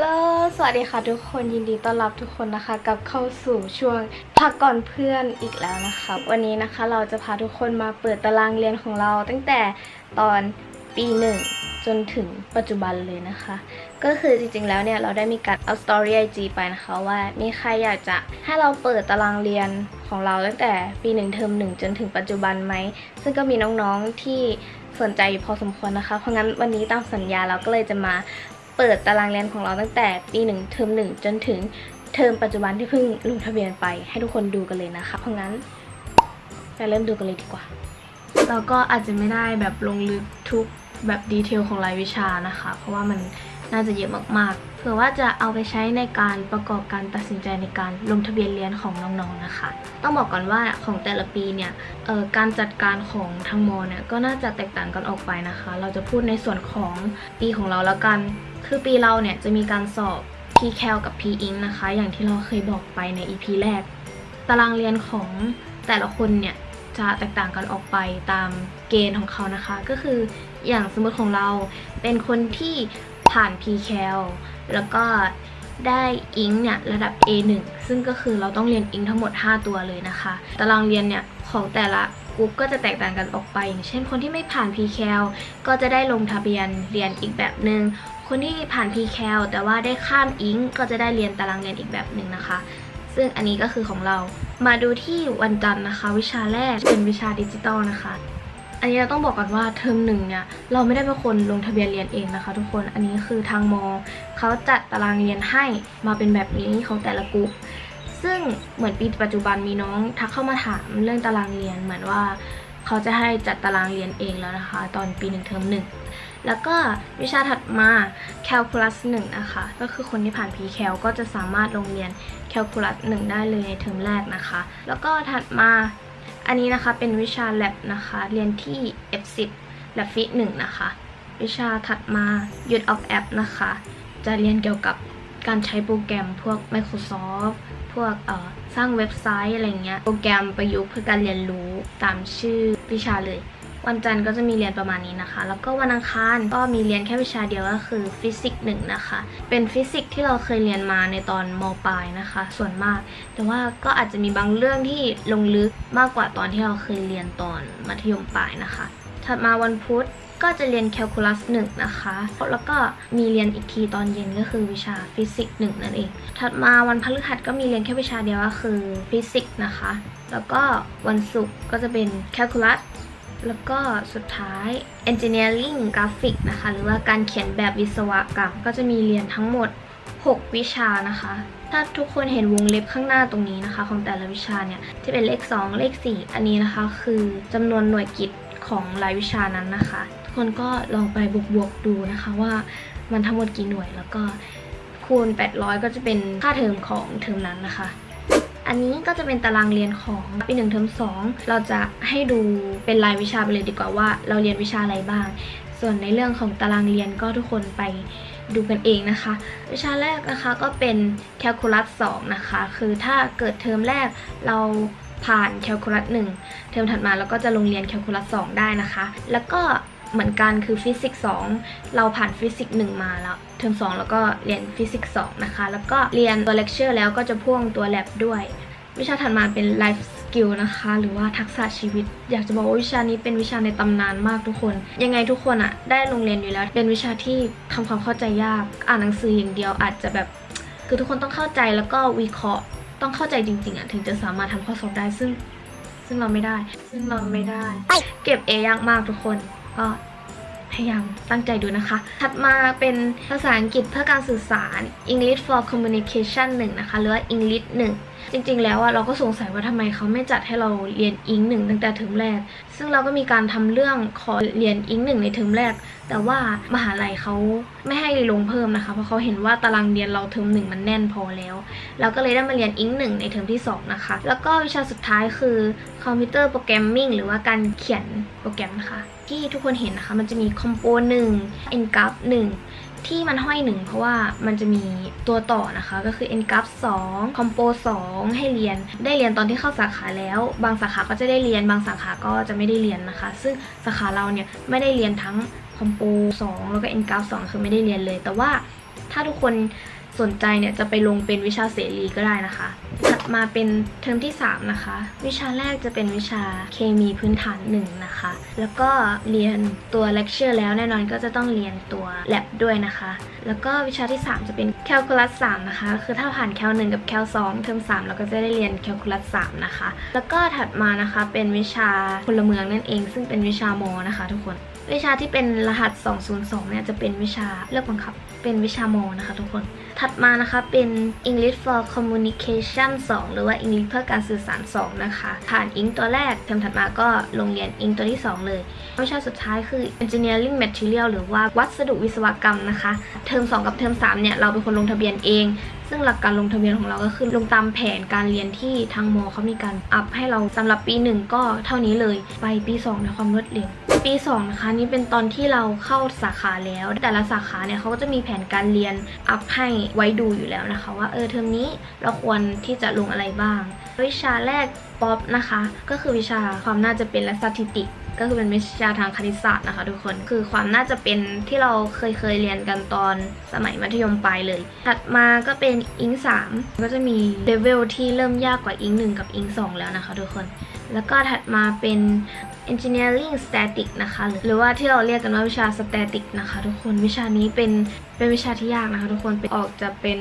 ลโหลสวัสดีค่ะทุกคนยินดีต้อนรับทุกคนนะคะกลับเข้าสู่ช่วงพักก่อนเพื่อนอีกแล้วนะคะ วันนี้นะคะเราจะพาทุกคนมาเปิดตารางเรียนของเรา ตั้งแต่ตอนปีหนึ่งจนถึงปัจจุบันเลยนะคะ ก็คือจริงๆแล้วเนี่ยเราได้มีการเอาสตอรี่ไอจไปนะคะว่ามีใครอยากจะให้เราเปิดตารางเรียนของเราตั้งแต่ปีหนึ่งเทอมหนึ่งจนถึงปัจจุบันไหม ซึ่งก็มีน้องๆที่สนใจอยู่พอสมควรนะคะ เพราะงั้นวันนี้ตามสัญญาเราก็เลยจะมา เปิดตารางเรียนของเราตั้งแต่ปีหนึ่งเทอมหนึ่งจนถึงเทอมปัจจุบันที่เพิ่งลงทะเบียนไปให้ทุกคนดูกันเลยนะคะ เพราะงั้นไปเริ่มดูกันเลยดีกว่า เราก็อาจจะไม่ได้แบบลงลึกทุกแบบดีเทลของรายวิชานะคะ เพราะว่ามัน น่าจะเยอะมากๆ เผื่อว่าจะเอาไปใช้ในการประกอบการตัดสินใจในการลงทะเบียนเรียนของน้องๆนะคะ ต้องบอกก่อนว่าของแต่ละปีเนี่ยการจัดการของทางมอเนี่ยก็น่าจะแตกต่างกันออกไปนะคะ เราจะพูดในส่วนของปีของเราแล้วกัน คือปีเราเนี่ยจะมีการสอบ P-CAL กับ P-INC นะคะ อย่างที่เราเคยบอกไปใน EP แรก ตารางเรียนของแต่ละคนเนี่ยจะแตกต่างกันออกไปตามเกณฑ์ของเขานะคะ ก็คืออย่างสมมติของเราเป็นคนที่ ผ่าน P-CAL แล้วก็ได้อิงเนี่ยระดับ A1 ซึ่งก็คือเราต้องเรียนอิงทั้งหมด 5 ตัวเลยนะคะ ตารางเรียนเนี่ยของแต่ละกลุ่มก็จะแตกต่างกันออกไป อย่างเช่นคนที่ไม่ผ่าน P-CAL ก็จะได้ลงทะเบียนเรียนอีกแบบหนึง่งคนที่ผ่าน P-CAL แต่ว่าได้ข้ามอิงก็จะได้เรียนตารางเรียนอีกแบบหนึ่งนะคะ ซึ่งอันนี้ก็คือของเรา มาดูที่วันจันทร์นะคะ วิชาแรกเป็นวิชาดิจิตอลนะคะ อันนี้เราต้องบอกก่อนว่าเทอมหนึ่งเนี่ยเราไม่ได้เป็นคนลงทะเบียนเรียนเองนะคะ ทุกคนอันนี้คือทางมอเขาจัดตารางเรียนให้มาเป็นแบบนี้ของแต่ละกลุ่มซึ่งเหมือนปีปัจจุบันมีน้องทักเข้ามาถามเรื่องตารางเรียนเหมือนว่าเขาจะให้จัดตารางเรียนเองแล้วนะคะ ตอนปีหนึ่งเทอมหนึ่งแล้วก็วิชาถัดมา Calculus 1 นะคะ ก็คือคนที่ผ่าน P-Cal ก็จะสามารถลงเรียน Calculus 1 ได้เลยในเทอมแรกนะคะ แล้วก็ถัดมา อันนี้นะคะเป็นวิชา Lab นะคะ เรียนที่ F10 Lab Fit 1นะคะ วิชาถัดมา Use of App นะคะ จะเรียนเกี่ยวกับการใช้โปรแกรมพวก Microsoft พวกเอ่อสร้างเว็บไซต์อะไรเงี้ย โปรแกรมประยุกต์เพื่อการเรียนรู้ตามชื่อวิชาเลย วันจันทร์ก็จะมีเรียนประมาณนี้นะคะ แล้วก็วันอังคารก็มีเรียนแค่วิชาเดียวก็คือฟิสิกส์หนึ่งนะคะ เป็นฟิสิกส์ที่เราเคยเรียนมาในตอนมปลายนะคะ ส่วนมาก แต่ว่าก็อาจจะมีบางเรื่องที่ลงลึกมากกว่าตอนที่เราเคยเรียนตอนมัธยมปลายนะคะ ถัดมาวันพุธก็จะเรียนแคลคูลัส1นะคะ แล้วก็มีเรียนอีกทีตอนเย็นก็คือวิชาฟิสิกส์1นั่นเอง ถัดมาวันพฤหัสก็มีเรียนแค่วิชาเดียวก็คือฟิสิกส์นะคะ แล้วก็วันศุกร์ก็จะเป็นแคลคูลัส แล้วก็สุดท้าย engineering graphic นะคะ หรือว่าการเขียนแบบวิศวกรรม ก็จะมีเรียนทั้งหมด 6 วิชานะคะ ถ้าทุกคนเห็นวงเล็บข้างหน้าตรงนี้นะคะ ของแต่ละวิชาเนี่ยที่เป็นเลข 2 เลข 4 อันนี้นะคะ คือจำนวนหน่วยกิตของรายวิชานั้นนะคะ ทุกคนก็ลองไปบวกๆดูนะคะว่ามันทั้งหมดกี่หน่วยแล้วก็คูณ 800 ก็จะเป็นค่าเทอมของเทอมนั้นนะคะ อันนี้ก็จะเป็นตารางเรียนของปีหนึ่งเทอมสองเราจะให้ดูเป็นรายวิชาไปเลยดีกว่าว่า เราเรียนวิชาอะไรบ้าง ส่วนในเรื่องของตารางเรียนก็ทุกคนไปดูกันเองนะคะ วิชาแรกนะคะก็เป็น Calculus 2นะคะ คือถ้าเกิดเทอมแรกเราผ่าน Calculus 1เทอมถัดมาเราก็จะลงเรียน Calculus 2ได้นะคะ แล้วก็เหมือนกันคือฟิสิกส์2เราผ่านฟิสิกส์1มาแล้ว เทอม2 แล้วก็เรียนฟิสิกส์2นะคะ แล้วก็เรียนตัวเลคเชอร์แล้วก็จะพ่วงตัวแลบด้วย วิชาถัดมาเป็น life skill นะคะ หรือว่าทักษะชีวิต อยากจะบอกว่าวิชานี้เป็นวิชาในตำนานมากทุกคน ยังไงทุกคนอะได้ลงเรียนอยู่แล้ว เป็นวิชาที่ทำความเข้าใจยาก อ่านหนังสืออย่างเดียวอาจจะแบบ คือทุกคนต้องเข้าใจแล้วก็วิเคราะห์ ต้องเข้าใจจริงๆอะถึงจะสามารถทำข้อสอบได้ซึ่ง ซึ่งเราไม่ได้ ซึ่งเราไม่ได้ เก็บ A ยากมากทุกคนก็ พยายามตั้งใจดูนะคะ ถัดมาเป็นภาษาอังกฤษเพื่อการสื่อสาร English for Communication 1 นะคะ หรือว่า English 1 จริง ๆ แล้วอะเราก็สงสัยว่าทำไมเขาไม่จัดให้เราเรียนอิงหนึ่งตั้งแต่เทอมแรก ซึ่งเราก็มีการทำเรื่องขอเรียนอิงหนึ่งในเทอมแรก แต่ว่ามหาลัยเขาไม่ให้ลงเพิ่มนะคะ เพราะเขาเห็นว่าตารางเรียนเราเทอมหนึ่งมันแน่นพอแล้ว เราก็เลยได้มาเรียนอิงหนึ่งในเทอมที่2นะคะ แล้วก็วิชาสุดท้ายคือคอมพิวเตอร์โปรแกรมมิ่งหรือว่าการเขียนโปรแกรมนะคะที่ทุกคนเห็นนะคะ มันจะมีคอมโปหนึ่งเอ็นกราฟหนึ่ง ที่มันห้อยหนึ่งเพราะว่ามันจะมีตัวต่อนะคะ ก็คือ n g r a p 2 Compo 2 ให้เรียน ได้เรียนตอนที่เข้าสาขาแล้ว บางสาขาก็จะได้เรียน บางสาขาก็จะไม่ได้เรียนนะคะ ซึ่งสาขาเราเนี่ยไม่ได้เรียนทั้ง Compo 2 แล้วก็ n g r a p 2 คือไม่ได้เรียนเลย แต่ว่าถ้าทุกคน สนใจเนี่ยจะไปลงเป็นวิชาเสรีก็ได้นะคะ ถัดมาเป็นเทอมที่ 3 นะคะ วิชาแรกจะเป็นวิชาเคมีพื้นฐานหนึ่งนะคะ แล้วก็เรียนตัวเลคเชอร์แล้วแน่นอนก็จะต้องเรียนตัว lab ด้วยนะคะ แล้วก็วิชาที่ 3 จะเป็นแคลคูลัส3นะคะ คือถ้าผ่านแคล1กับแคล2เทอม3เราก็จะได้เรียนแคลคูลัส3นะคะ แล้วก็ถัดมานะคะเป็นวิชาพลเมืองนั่นเอง ซึ่งเป็นวิชามอนะคะ ทุกคนวิชาที่เป็นรหัส 202 เนี่ยจะเป็นวิชาเลือกบังคับ เป็นวิชามอนะคะ ทุกคน ถัดมานะคะเป็น English for Communication 2 หรือว่า English เพื่อการสื่อสาร 2 นะคะ ผ่านอิงตัวแรกเทอมถัดมาก็ลงเรียนอิงตัวที่ 2 เลยวิชาสุดท้ายคือ Engineering Material หรือว่าวัสดุวิศวกรรมนะคะ เทอม 2 กับเทอม 3 เนี่ย เราเป็นคนลงทะเบียนเองซึ่งหลักการลงทะเบียนของเราก็คือลงตามแผนการเรียนที่ทางมอเขามีการอัพให้เราสำหรับปีหนึ่งก็เท่านี้เลย ไปปี 2 ในความรวดเร็ว ปี2นะคะนี่เป็นตอนที่เราเข้าสาขาแล้ว แต่ละสาขาเนี่ยเขาก็จะมีแผนการเรียนอัพให้ไว้ดูอยู่แล้วนะคะว่าเออเทอมนี้เราควรที่จะลงอะไรบ้าง วิชาแรกป๊อปนะคะ ก็คือวิชาความน่าจะเป็นและสถิติก็คือเป็นวิชาทางคณิตศาสตร์นะคะทุกคน คือความน่าจะเป็นที่เราเคยเคยเรียนกันตอนสมัยมัธยมปลายเลย ถัดมาก็เป็นอิง3 ก็จะมีเลเวลที่เริ่มยากกว่าอิง1 กับอิง2 แล้วนะคะทุกคน แล้วก็ถัดมาเป็น engineering static นะคะ หรือว่าที่เราเรียกกันว่าวิชา static นะคะ ทุกคน วิชานี้เป็นเป็นวิชาที่ยากนะคะ ทุกคน ออกจะเป็น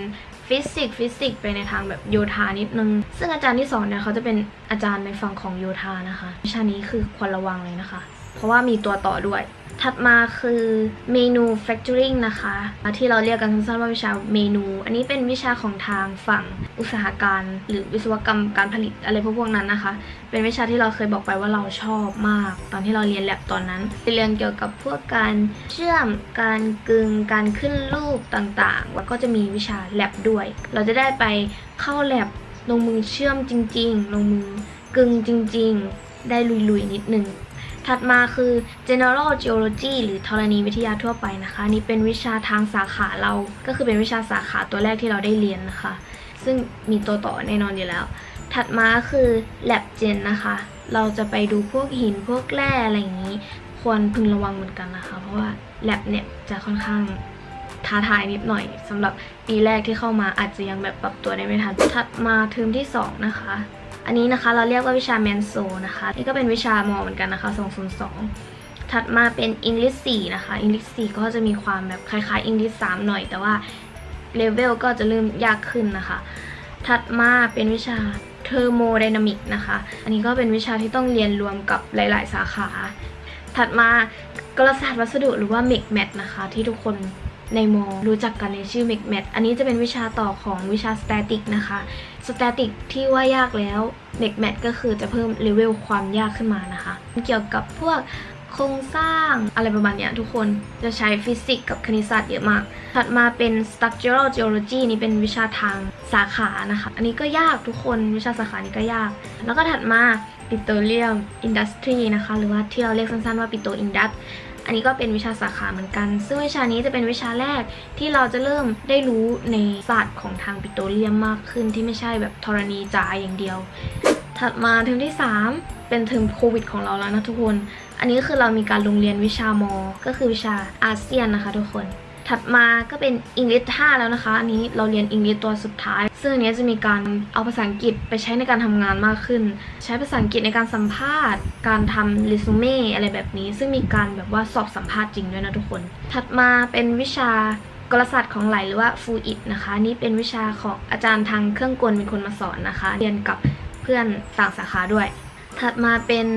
ฟิสิกส์ฟิสิกส์ไปในทางแบบโยธานิดนึง ซึ่งอาจารย์ที่สอนเนี่ยเขาจะเป็นอาจารย์ในฝั่งของโยธานะคะ วิชานี้คือควรระวังเลยนะคะ เพราะว่ามีตัวต่อด้วย ถัดมาคือเมนู factoring นะคะ ที่เราเรียกกันสั้นๆว่าวิชาเมนู อันนี้เป็นวิชาของทางฝั่งอุตสาหการ หรือวิศวกรรมการผลิตอะไรพวกพวกนั้นนะคะ เป็นวิชาที่เราเคยบอกไปว่าเราชอบมาก ตอนที่เราเรียนแลบตอนนั้นเรียนเกี่ยวกับพวกการเชื่อม การกึงการขึ้นรูปต่างๆ แล้วก็จะมีวิชาแลบด้วย เราจะได้ไปเข้าแลบลงมือเชื่อมจริง ๆ ลงมือกึงจริง ๆ ได้ลุยๆนิดนึง ถัดมาคือ general geology หรือธรณีวิทยาทั่วไปนะคะ นี่เป็นวิชาทางสาขาเรา ก็คือเป็นวิชาสาขาตัวแรกที่เราได้เรียนนะคะ ซึ่งมีตัวต่อแน่นอนอยู่แล้ว ถัดมาคือ lab gen นะคะ เราจะไปดูพวกหินพวกแร่อะไรอย่างนี้ ควรพึงระวังเหมือนกันนะคะ เพราะว่า lab เนี่ยจะค่อนข้างท้าทายนิดหน่อยสำหรับปีแรกที่เข้ามาอาจจะยังแบบปรับตัวได้ไม่ทัน ถัดมาเทอมที่ 2 นะคะ อันนี้นะคะเราเรียกว่าวิชาแมนโซนะคะ นี่ก็เป็นวิชามอเหมือนกันนะคะ 202 ถัดมาเป็น English 4นะคะ English 4ก็จะมีความแบบคล้ายๆ English 3หน่อย แต่ว่าเลเวลก็จะเริ่มยากขึ้นนะคะ ถัดมาเป็นวิชาเทอร์โมไดนามิกนะคะ อันนี้ก็เป็นวิชาที่ต้องเรียนรวมกับหลาย ๆ สาขา ถัดมากลศาสตร์วัสดุหรือว่า m e c m a t นะคะ ที่ทุกคน ในมอรู้จักกันในชื่อ m e c m a t อันนี้จะเป็นวิชาต่อของวิชา Static นะคะ Static ที่ว่ายากแล้ว m e c m a t ก็คือจะเพิ่มเลเวลความยากขึ้นมานะคะ เกี่ยวกับพวกโครงสร้างอะไรประมาณนี้ทุกคนจะใช้ฟิสิกส์กับคณิตศาสตร์เยอะมาก ถัดมาเป็น structural geology นี่เป็นวิชาทางสาขานะคะ อันนี้ก็ยากทุกคนวิชาสาขานี้ก็ยาก แล้วก็ถัดมา petroleum industry นะคะ หรือว่าที่เราเรียกสั้นๆว่า petro indust อัน อันี้ก็เป็นวิชาสาขาเหมือนกัน ซึ่งวิชานี้จะเป็นวิชาแรกที่เราจะเริ่มได้รู้ในศาสตร์ของทางปิโตรเลียมมากขึ้นที่ไม่ใช่แบบธรณีจ๋าอย่างเดียว ถัดมาเทอมที่ 3 เป็นเทอมโควิดของเราแล้วนะทุกคน อันนี้คือเรามีการลงเรียนวิชามอ ก็คือวิชาอาเซียนนะคะทุกคน ถัดมาก็เป็นอังกฤษ5แล้วนะคะ อันนี้เราเรียนอังกฤษตัวสุดท้าย ซึ่งอันนี้จะมีการเอาภาษาอังกฤษไปใช้ในการทำงานมากขึ้น ใช้ภาษาอังกฤษในการสัมภาษณ์ การทำเรซูเม่อะไรแบบนี้ ซึ่งมีการแบบว่าสอบสัมภาษณ์จริงด้วยนะทุกคน ถัดมาเป็นวิชากลศาสตร์ของไหลหรือว่าฟูอิดนะคะ นี่เป็นวิชาของอาจารย์ทางเครื่องกลเป็นคนมาสอนนะคะ เรียนกับเพื่อนต่างสาขาด้วย ถัดมาเป็น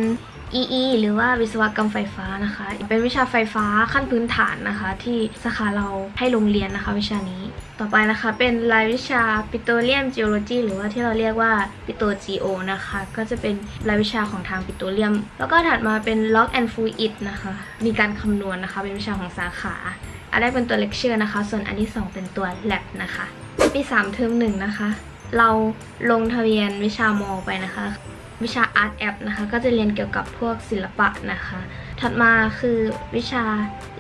EE หรือว่าวิศวกรรมไฟฟ้านะคะ เป็นวิชาไฟฟ้าขั้นพื้นฐานนะคะ ที่สาขาเราให้ลงเรียนนะคะ วิชานี้ ต่อไปนะคะ เป็นรายวิชา Petroleum Geology หรือว่าที่เราเรียกว่า Petro Geo นะคะ ก็จะเป็นรายวิชาของทางปิโตรเลียม แล้วก็ถัดมาเป็น Log and Fluid นะคะ มีการคำนวณนะคะ เป็นวิชาของสาขาอันแรกเป็นตัว lecture นะคะ ส่วนอันที่ 2 เป็นตัว lab นะคะปี3เทอมหนึ่งนะคะ เราลงทะเบียนวิชามอไปนะคะ วิชา Art App นะคะ ก็จะเรียนเกี่ยวกับพวกศิลปะนะคะ ถัดมาคือวิชา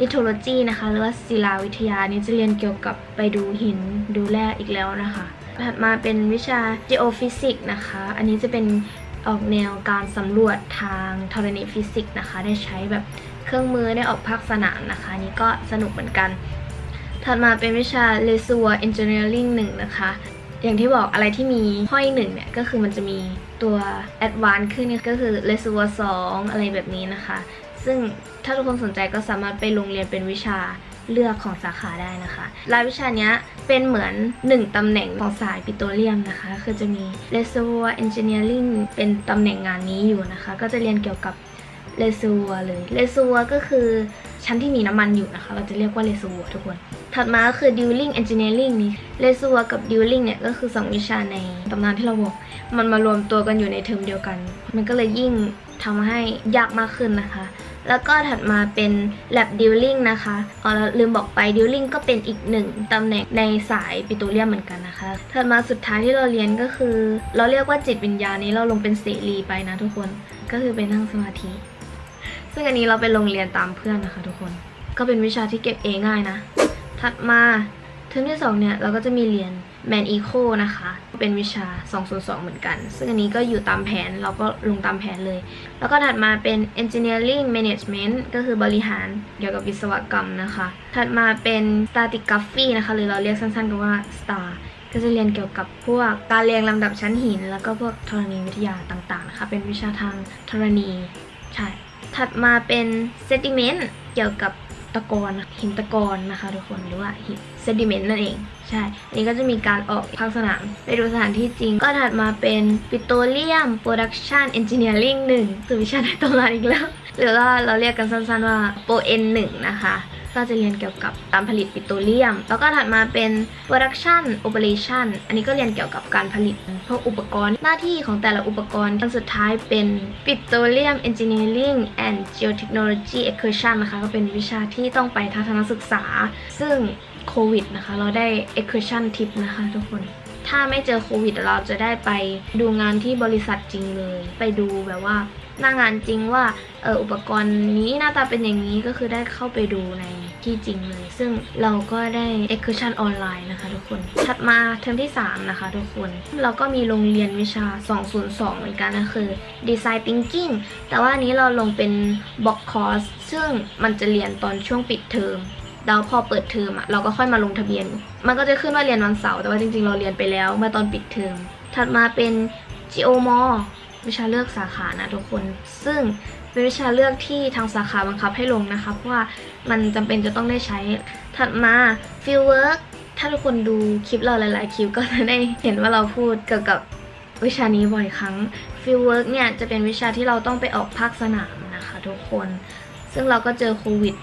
Lithology นะคะ หรือว่าศิลาวิทยานี้จะเรียนเกี่ยวกับไปดูหินดูแร่อีกแล้วนะคะ ถัดมาเป็นวิชา Geophysics นะคะ อันนี้จะเป็นออกแนวการสำรวจทางธรณีฟิสิกส์นะคะ ได้ใช้แบบเครื่องมือได้ออกภาคสนามนะคะนนี้ก็สนุกเหมือนกัน ถัดมาเป็นวิชา r e s e r v o i r Engineering 1 นะคะ อย่างที่บอกอะไรที่มีห้อยหนึ่งเนี่ย ก็คือมันจะมีตัว Advanced ขึ้นก็คือ r e s e r v o i r 2 อะไรแบบนี้นะคะ ซึ่งถ้าทุกคนสนใจก็สามารถไปลงเรียนเป็นวิชาเลือกของสาขาได้นะคะ รายวิชานี้เป็นเหมือน 1ตำแหน่งของสายปิโตรเลียมนะคะ คือจะมี Reservoir Engineering เป็นตำแหน่งงานนี้อยู่นะคะ ก็จะเรียนเกี่ยวกับ Reservoir เลย Reservoir ก็คือชั้นที่มีน้ำมันอยู่นะคะ เราจะเรียกว่า Reservoir ทุกคน ถัดมาก็คือ Drilling Engineering นี่ Reservoir กับ Drilling เนี่ยก็คือ 2 วิชาในตำนานที่เราบอก มันมารวมตัวกันอยู่ในเทอมเดียวกัน มันก็เลยยิ่งทำให้ยากมากขึ้นนะคะ แล้วก็ถัดมาเป็น lab dealing นะคะอ๋อลืมบอกไป dealing ก็เป็นอีกหนึ่งตำแหน่งในสายปิโตรเลียมเหมือนกันนะคะ ถัดมาสุดท้ายที่เราเรียนก็คือ เราเรียกว่าจิตวิญญาณนี้เราลงเป็นเสรีไปนะทุกคน ก็คือไปนั่งสมาธิ ซึ่งอันนี้เราไปลงเรียนตามเพื่อนนะคะทุกคน ก็เป็นวิชาที่เก็บเองง่ายนะ ถัดมาเทอมที่ 2 เนี่ยเราก็จะมีเรียน Man Eco นะคะ เป็นวิชา 202 เหมือนกัน ซึ่งอันนี้ก็อยู่ตามแผน เราก็ลงตามแผนเลย แล้วก็ถัดมาเป็น Engineering Management ก็คือบริหารเกี่ยวกับวิศวกรรมนะคะ ถัดมาเป็น Stratigraphy นะคะหรือเราเรียกสั้นๆกันว่า STAR ก็จะเรียนเกี่ยวกับพวกการเรียงลำดับชั้นหิน แล้วก็พวกธรณีวิทยาต่างๆนะคะ เป็นวิชาทางธรณี ใช่ ถัดมาเป็น Sediment เกี่ยวกับตะกอนหินตะกอนนะคะทุกคนหรือว่าหิน sediment นั่นเอง ใช่ อันนี้ก็จะมีการออกภาคสนาม ไปดูสถานที่จริง ก็ถัดมาเป็น petroleum production engineering 1 คือวิชาในตำนานอีกแล้ว หรือว่าเราเรียกกันสั้นๆว่า PON 1นะคะ ก็จะเรียนเกี่ยวกับการผลิตปิโตรเลียม แล้วก็ถัดมาเป็น production operation อันนี้ก็เรียนเกี่ยวกับการผลิตพวกอุปกรณ์หน้าที่ของแต่ละอุปกรณ์อันสุดท้ายเป็น petroleum engineering and geotechnology excursion นะคะ ก็เป็นวิชาที่ต้องไปทัศนศึกษา ซึ่งโควิดนะคะ เราได้ excursion tip นะคะทุกคนถ้าไม่เจอโควิดเราจะได้ไปดูงานที่บริษัทจริงเลย ไปดูแบบว่า หน้างานจริงว่าเอออุปกรณ์นี้หน้าตาเป็นอย่างนี้ก็คือได้เข้าไปดูในที่จริงเลย ซึ่งเราก็ได้ excursion ออนไลน์นะคะทุกคน ถัดมาเทอมที่ 3 นะคะทุกคน เราก็มีโรงเรียนวิชา 202 เหมือนกันนะคือ design thinking แต่ว่าอันนี้เราลงเป็น block course ซึ่งมันจะเรียนตอนช่วงปิดเทอมแล้วพอเปิดเทอมอะเราก็ค่อยมาลงทะเบียน มันก็จะขึ้นว่าเรียนวันเสาร์แต่ว่าจริงๆ เราเรียนไปแล้วเมื่อตอนปิดเทอมถัดมาเป็น geomor วิชาเลือกสาขานะทุกคน ซึ่งเป็นวิชาเลือกที่ทางสาขาบังคับให้ลงนะคะ เพราะว่ามันจำเป็นจะต้องได้ใช้ ถัดมา Fieldwork ถ้าทุกคนดูคลิปเราหลาย ๆ คลิปก็จะได้เห็นว่าเราพูดเกี่ยวกับวิชานี้บ่อยครั้ง Fieldwork เนี่ยจะเป็นวิชาที่เราต้องไปออกภาคสนามนะคะทุกคน ซึ่งเราก็เจอโควิด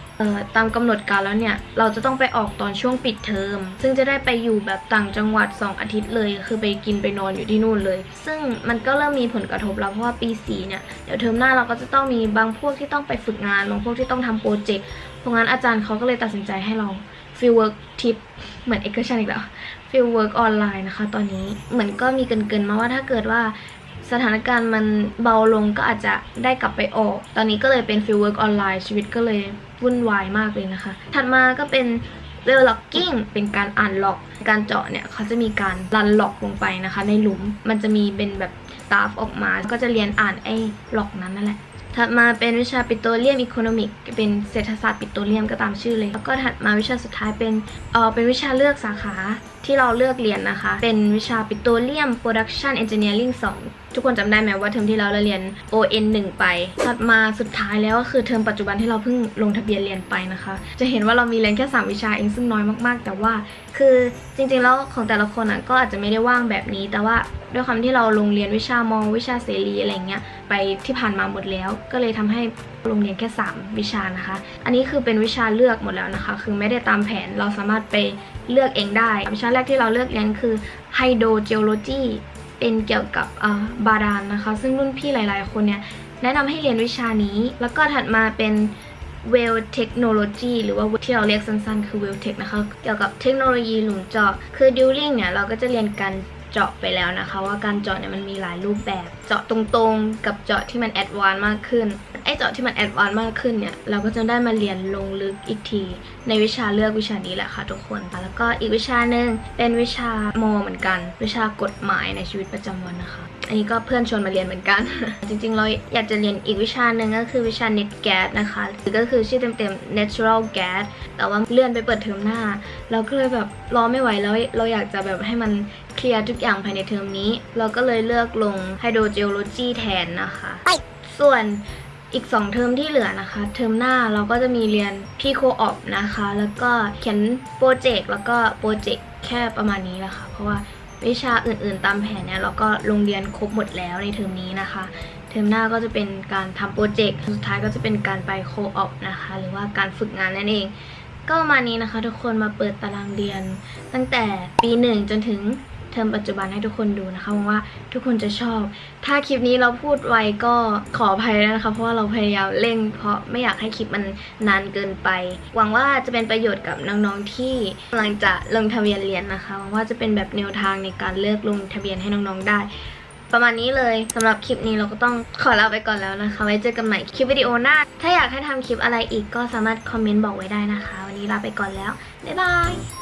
ตามกำหนดการแล้วเนี่ย เราจะต้องไปออกตอนช่วงปิดเทอม ซึ่งจะได้ไปอยู่แบบต่างจังหวัด 2 อาทิตย์เลย คือไปกินไปนอนอยู่ที่นู่นเลย ซึ่งมันก็เริ่มมีผลกระทบแล้วเพราะว่าปี4เนี่ยเดี๋ยวเทอมหน้าเราก็จะต้องมีบางพวกที่ต้องไปฝึกงานบางพวกที่ต้องทำโปรเจกต์เพราะงั้นอาจารย์เขาก็เลยตัดสินใจให้เราฟิลเวิร์กทิปเหมือนเอกชันอีกแล้วฟิลเวิร์กออนไลน์นะคะ ตอนนี้เหมือนก็มีเกินๆมาว่าถ้าเกิดว่า สถานการณ์มันเบาลงก็อาจจะได้กลับไปออก ตอนนี้ก็เลยเป็นฟิลเวิร์กออนไลน์ชีวิตก็เลยวุ่นวายมากเลยนะคะ ถัดมาก็เป็นเวลล็อกกิ้งเป็นการอ่านล็อก การเจาะเนี่ยเขาจะมีการรันล็อกลงไปนะคะ ในหลุมมันจะมีเป็นแบบกราฟออกมา ก็จะเรียนอ่านไอ้ล็อกนั้นนั่นแหละถัดมาเป็นวิชาปิโตรเลียมอีโคโนมิกเป็นเศรษฐศาสตร์ปิโตรเลียมก็ตามชื่อเลย แล้วก็ถัดมาวิชาสุดท้ายเป็นเออเป็นวิชาเลือกสาขาที่เราเลือกเรียนนะคะ เป็นวิชาปิโตรเลียมโปรดักชันเอนจิเนียริง2 ทุกคนจำได้ไหมว่าเทอมที่แล้วเราเรียน ON 1 ไป ถัดมาสุดท้ายแล้วก็คือเทอมปัจจุบันที่เราเพิ่งลงทะเบียนเรียนไปนะคะ จะเห็นว่าเรามีเรียนแค่ 3 วิชาเองซึ่งน้อยมากๆ แต่ว่า คือจริงๆแล้วของแต่ละคนอะก็อาจจะไม่ได้ว่างแบบนี้ แต่ว่าด้วยความที่เราลงเรียนวิชามอวิชาเสรีอะไรเงี้ยไปที่ผ่านมาหมดแล้ว ก็เลยทำให้ลงเรียนแค่ 3 วิชานะคะ อันนี้คือเป็นวิชาเลือกหมดแล้วนะคะ คือไม่ได้ตามแผนเราสามารถไปเลือกเองได้ วิชาแรกที่เราเลือกเรียนคือไฮโดรเจโลจี เป็นเกี่ยวกับอ่าบาดาลนะคะ ซึ่งรุ่นพี่หลายๆ คนเนี่ยแนะนำให้เรียนวิชานี้ แล้วก็ถัดมาเป็น Well Technology หรือว่าที่เราเรียกสั้นๆ คือ Well Tech นะคะ เกี่ยวกับเทคโนโลยีหลุมเจาะ คือ During เนี่ย เราก็จะเรียนการเจาะไปแล้วนะคะ ว่าการเจาะเนี่ยมันมีหลายรูปแบบ เจาะตรงๆ กับเจาะที่มันแอดวานซ์มากขึ้น อ้เจาะที่มันแอดวานซ์มากขึ้นเนี่ย เราก็จะได้มาเรียนลงลึกอีกที ในวิชาเลือกวิชานี้แหละค่ะทุกคน แล้วก็อีกวิชาหนึ่งเป็นวิชาโมเหมือนกัน วิชากฎหมายในชีวิตประจำวันนะคะ อันนี้ก็เพื่อนชวนมาเรียนเหมือนกัน จริงๆ เราอยากจะเรียนอีกวิชาหนึ่งก็คือวิชา net gas นะคะหรือก็คือชื่อเต็มๆ natural gas แต่ว่าเลื่อนไปเปิดเทอมหน้า เราก็เลยแบบรอไม่ไหวแล้วเราอยากจะแบบให้มันเคลียร์ทุกอย่างภายในเทอมนี้ เราก็เลยเลือกลง hydrogeology แทนนะคะ ส่วน อีก 2 เทอมที่เหลือนะคะ เทอมหน้าเราก็จะมีเรียนพี่โคออปนะคะ แล้วก็เขียนโปรเจกต์แล้วก็โปรเจกต์แค่ประมาณนี้แหละค่ะ เพราะว่าวิชาอื่นๆตามแผนเนี่ยเราก็ลงเรียนครบหมดแล้วในเทอมนี้นะคะ เทอมหน้าก็จะเป็นการทำโปรเจกต์สุดท้ายก็จะเป็นการไปโคออปนะคะ หรือว่าการฝึกงานนั่นเอง ก็ประมาณนี้นะคะ ทุกคนมาเปิดตารางเรียน ตั้งแต่ปีหนึ่งจนถึง เทอมปัจจุบันให้ทุกคนดูนะคะหวังว่าทุกคนจะชอบ ถ้าคลิปนี้เราพูดไวก็ขออภัยด้วนะคะเพราะว่าเราพยายามเร่ง เพราะไม่อยากให้คลิปมันนานเกินไป หวังว่าจะเป็นประโยชน์กับน้องๆที่กำลังจะลงทะเบียนเรียนนะคะหวังว่าจะเป็นแบบแนวทางในการเลือกลงทะเบียนให้น้องๆได้ ประมาณนี้เลยสำหรับคลิปนี้เราก็ต้องขอลาไปก่อนแล้วนะคะ ไว้เจอกันใหม่คลิปวิดีโอหน้า ถ้าอยากให้ทำคลิปอะไรอีกก็สามารถคอมเมนต์บอกไว้ได้นะคะ วันนี้ลาไปก่อนแล้วบ๊ายบาย